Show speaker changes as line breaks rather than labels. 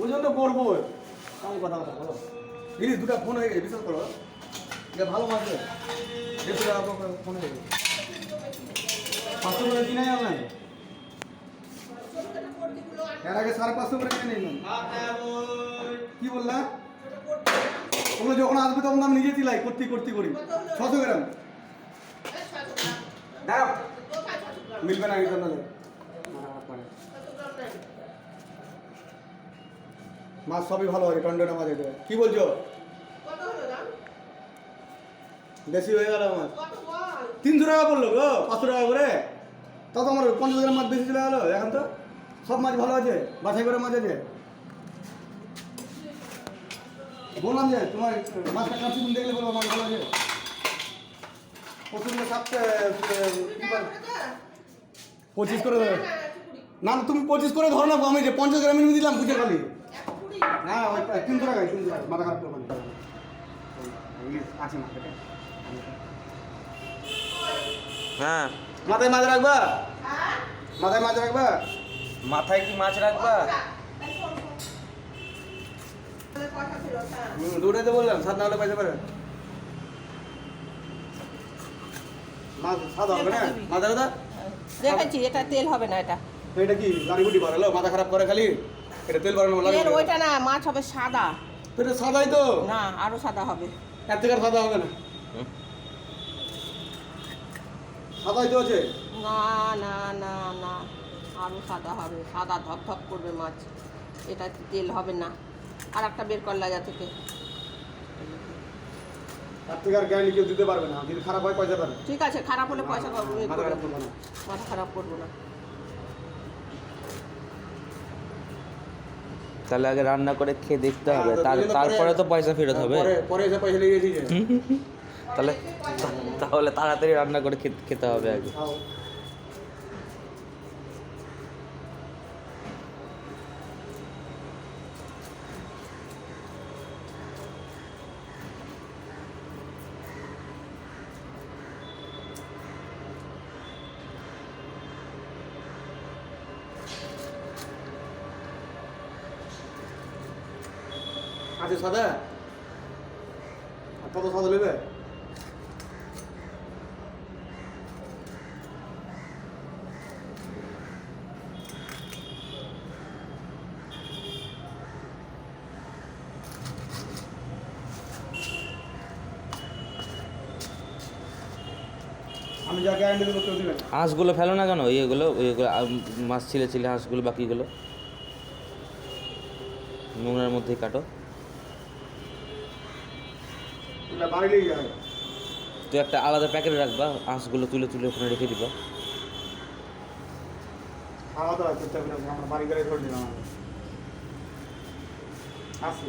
ওজন তো করব আমি কথা কথা বলো। দিদি দুটা ফোন হয়ে গেছে বিশ্বাস করো। এটা ভালো মাছ রে। দেড়শো টাকা ফোন হয়ে গেছে। পাঁচশো করে কিনে আনলেন? এর আগে সাড়ে পাঁচশো করে কিনে নিলাম কি বললা? ওগুলো যখন আসবে তখন আমি নিজে চিলাই করতে করতে করি। ছশো গ্রাম। দাঁড়াও। মিলবে না নাহলে মাছ সবই ভালো আছে টন্ডনা মাছ এটা কি বলছো? বেশি হয়ে গেল আমার। তিনশো টাকা পড়ল গো পাঁচশো টাকা করে। তা তো আমার পঞ্চাশ গ্রাম মাছ বেশি চলে গেলো এখন তো সব মাছ ভালো আছে বাছাই করে মাছ আছে। বললাম যে তোমার মাছটা কাছে তুমি দেখলে বলব মাছ ভালো আছে। প্রথমে সাতটা পঁচিশ করে দেবে না না, তুমি পঁচিশ করে ধরো না আমি যে পঞ্চাশ গ্রামের দিলাম বুঝে খালি হ্যাঁ ওই তিনশো টাকায় তিনশো টাকা মাথা খারাপ করব আছে মার্কেটে
হ্যাঁ।
মাথায় মাছ রাখবা? মাথায় মাছ রাখবা?
মাথায় কি মাছ রাখবা?
দুটাই তো বললাম সাত না হলে পয়সা পাবে। মাছ সাদা হবে না? মাথা
দেখেছি এটা তেল হবে না এটা।
এটা কি গাড়ি গুটি বাড়ালো মাথা খারাপ করে খালি? এটা তেল বাড়ানো লাগে।
তেল ওইটা না মাছ হবে সাদা।
এটা সাদাই তো?
না আরও সাদা হবে।
এর থেকে সাদা হবে না। সাদাই তো আছে।
না না না না। আরও সাদা হবে। সাদা ধপ ধপ করবে মাছ। এটা তেল হবে না। আর একটা বের কর লাগা থেকে।
তার থেকে আর গ্যারান্টি কেউ দিতে পারবে না। যদি খারাপ হয় পয়সা পাবে।
ঠিক আছে খারাপ হলে পয়সা পাবো
মাথা খারাপ
করব
না
তাহলে আগে রান্না করে খেয়ে দেখতে হবে।
হ্যাঁ,
তার তারপরে তো পয়সা ফেরত হবে।
পরে এসে পয়সা
তাহলে তাহলে তাড়াতাড়ি রান্না করে খেতে- খেতে হবে আগে।
আছে সাদা? কত সাদা নেবে?
হাঁসগুলো ফেলো না কেন? ইয়েগুলো ইয়েগুলো মাছ ছিলে ছিলে হাঁসগুলো, বাকিগুলো। নোংরার মধ্যেই কাটো। তুই একটা আলাদা প্যাকেটে রাখবা হাঁসগুলো তুলে তুলে ওখানে রেখে দিবা।
খাওয়া দাওয়া করতে হবে না আমার বাড়ি গাড়ি ধরে নিলাম আসি।